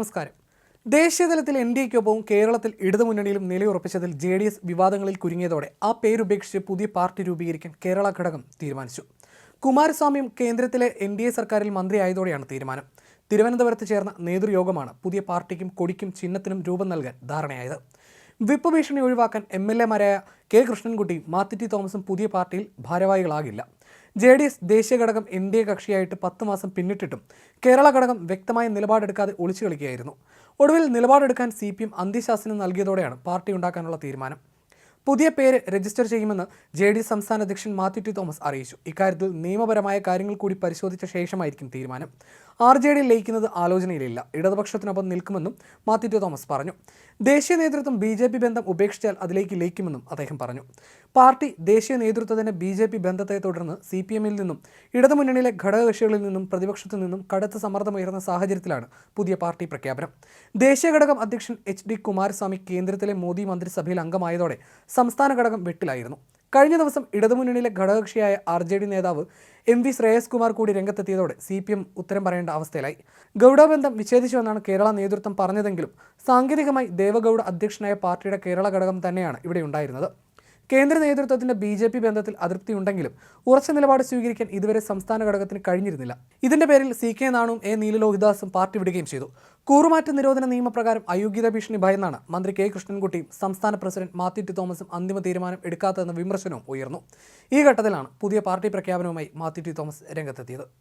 നമസ്കാരം. ദേശീയതലത്തിൽ N D എക്കൊപ്പവും കേരളത്തിൽ ഇടതുമുന്നണിയിലും നിലയുറപ്പിച്ചതിൽ ജെ ഡി എസ് വിവാദങ്ങളിൽ കുരുങ്ങിയതോടെ ആ പേരുപേക്ഷിച്ച് പുതിയ പാർട്ടി രൂപീകരിക്കാൻ കേരള ഘടകം തീരുമാനിച്ചു. കുമാരസ്വാമിയും കേന്ദ്രത്തിലെ എൻ ഡി എ സർക്കാരിൽ മന്ത്രിയായതോടെയാണ് തീരുമാനം. തിരുവനന്തപുരത്ത് ചേർന്ന നേതൃയോഗമാണ് പുതിയ പാർട്ടിക്കും കൊടിക്കും ചിഹ്നത്തിനും രൂപം നൽകാൻ ധാരണയായത്. വിപ്പ് ഭീഷണി ഒഴിവാക്കാൻ എം എൽ എമാരായ കെ കൃഷ്ണൻകുട്ടിയും മാത്യു തോമസും പുതിയ പാർട്ടിയിൽ ഭാരവാഹികളാകില്ല. ജെ ഡി എസ് ദേശീയ ഘടകം എൻ ഡി എ കക്ഷിയായിട്ട് പത്ത് മാസം പിന്നിട്ടിട്ടും കേരള ഘടകം വ്യക്തമായ നിലപാടെടുക്കാതെ ഒളിച്ചു കളിക്കുകയായിരുന്നു. ഒടുവിൽ നിലപാടെടുക്കാൻ സി പി എം അന്ത്യശാസനം നൽകിയതോടെയാണ് പാർട്ടി ഉണ്ടാക്കാനുള്ള തീരുമാനം. പുതിയ പേര് രജിസ്റ്റർ ചെയ്യുമെന്ന് ജെ ഡി സംസ്ഥാന അധ്യക്ഷൻ മാത്യു ടി തോമസ് അറിയിച്ചു. ഇക്കാര്യത്തിൽ നിയമപരമായ കാര്യങ്ങൾ കൂടി പരിശോധിച്ച ശേഷമായിരിക്കും തീരുമാനം. ആർ ജെ ഡി ലയിക്കുന്നത് ആലോചനയിലില്ല. ഇടതുപക്ഷത്തിനൊപ്പം നിൽക്കുമെന്നും മാത്യു തോമസ് പറഞ്ഞു. ദേശീയ നേതൃത്വം ബി ജെ പി ബന്ധം ഉപേക്ഷിച്ചാൽ അതിലേക്ക് ലയിക്കുമെന്നും അദ്ദേഹം പറഞ്ഞു. പാർട്ടി ദേശീയ നേതൃത്വത്തിന്റെ ബി ജെ പി ബന്ധത്തെ തുടർന്ന് സി പി എമ്മിൽ നിന്നും ഇടതുമുന്നണിയിലെ ഘടകകക്ഷികളിൽ നിന്നും പ്രതിപക്ഷത്തു നിന്നും കടുത്ത സമ്മർദ്ദമുയർന്ന സാഹചര്യത്തിലാണ് പുതിയ പാർട്ടി പ്രഖ്യാപനം. ദേശീയ ഘടകം അധ്യക്ഷൻ എച്ച് ഡി കുമാരസ്വാമി കേന്ദ്രത്തിലെ മോദി മന്ത്രിസഭയിൽ അംഗമായതോടെ സംസ്ഥാന ഘടകം വെട്ടിലായിരുന്നു. കഴിഞ്ഞ ദിവസം ഇടതുമുന്നണിയിലെ ഘടകകക്ഷിയായ ആർ ജെ ഡി നേതാവ് എം വി ശ്രേയസ് കുമാർ കൂടി രംഗത്തെത്തിയതോടെ സി പി എം ഉത്തരം പറയേണ്ട അവസ്ഥയിലായി. ഗൗഡബന്ധം വിച്ഛേദിച്ചുവെന്നാണ് കേരള നേതൃത്വം പറഞ്ഞതെങ്കിലും സാങ്കേതികമായി ദേവഗൌഡ അധ്യക്ഷനായ പാർട്ടിയുടെ കേരള ഘടകം തന്നെയാണ് ഇവിടെ ഉണ്ടായിരുന്നത്. കേന്ദ്ര നേതൃത്വത്തിന്റെ ബി ജെ പി ബന്ധത്തിൽ അതൃപ്തിയുണ്ടെങ്കിലും ഉറച്ച നിലപാട് സ്വീകരിക്കാൻ ഇതുവരെ സംസ്ഥാന ഘടകത്തിന് കഴിഞ്ഞിരുന്നില്ല. ഇതിന്റെ പേരിൽ സി കെ നാണും എ നീലലോഹിദാസും പാർട്ടി വിടുകയും ചെയ്തു. കൂറുമാറ്റ നിരോധന നിയമപ്രകാരം അയോഗ്യത ഭീഷണി ഭയന്നാണ് മന്ത്രി കെ കൃഷ്ണൻകുട്ടിയും സംസ്ഥാന പ്രസിഡന്റ് മാത്യു ടി തോമസും അന്തിമ തീരുമാനം എടുക്കാത്തതെന്ന വിമർശനവും ഉയർന്നു. ഈ ഘട്ടത്തിലാണ് പുതിയ പാർട്ടി പ്രഖ്യാപനവുമായി മാത്യു ടി തോമസ് രംഗത്തെത്തിയത്.